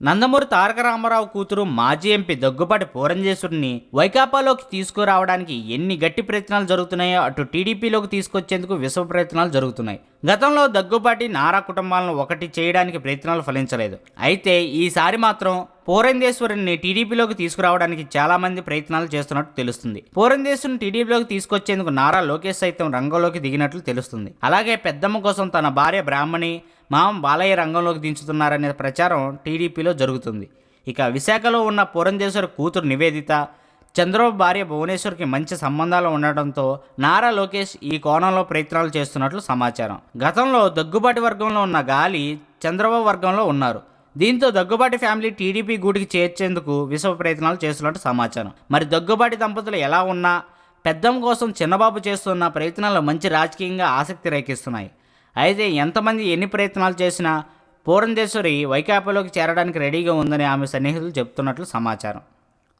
నందమూరి తారక రామారావు కూతురు మాజీ ఎంపీ దగ్గుపాటి పూరంజేశ్వరిని వైకాపాలోకి తీసుకురావడానికి ఎన్ని గట్టి ప్రయత్నాలు జరుగుతున్నాయో అటు టీడీపీలోకి తీసుకొచ్చేందుకు విశ్వ ప్రయత్నాలు జరుగుతున్నాయి. గతంలో దగ్గుపాటి నారా కుటుంబాలను ఒకటి చేయడానికి ప్రయత్నాలు ఫలించలేదు. అయితే ఈసారి మాత్రం పూరంధేశ్వరిని టీడీపీలోకి తీసుకురావడానికి చాలామంది ప్రయత్నాలు చేస్తున్నట్టు తెలుస్తుంది. పూరంధేశ్వరిని టీడీపీలోకి తీసుకొచ్చేందుకు నారా లోకేష్ సైతం రంగంలోకి దిగినట్లు తెలుస్తుంది. అలాగే పెద్దమ్మ కోసం తన భార్య బ్రాహ్మణి మామ బాలయ్య రంగంలోకి దించుతున్నారనే ప్రచారం టీడీపీలో జరుగుతుంది. ఇక విశాఖలో ఉన్న పూరంధేశ్వరి కూతురు నివేదిత చంద్రబాబు భార్య భువనేశ్వర్కి మంచి సంబంధాలు ఉండడంతో నారా లోకేష్ ఈ కోణంలో ప్రయత్నాలు చేస్తున్నట్లు సమాచారం. గతంలో దగ్గుబాటి వర్గంలో ఉన్న గాలి చంద్రబాబు వర్గంలో ఉన్నారు. దీంతో దగ్గుబాటి ఫ్యామిలీ టీడీపీ గూటికి చేర్చేందుకు విశ్వ ప్రయత్నాలు చేస్తున్నట్టు సమాచారం. మరి దగ్గుబాటి దంపతులు ఎలా ఉన్నా పెద్దం కోసం చిన్నబాబు చేస్తున్న ప్రయత్నాలు మంచి రాజకీయంగా ఆసక్తి రేకిస్తున్నాయి అయితే ఎంతమంది ఎన్ని ప్రయత్నాలు చేసినా పూరంధేశ్వరి వైకాపాలోకి చేరడానికి రెడీగా ఉందని ఆమె సన్నిహితులు చెప్తున్నట్లు సమాచారం.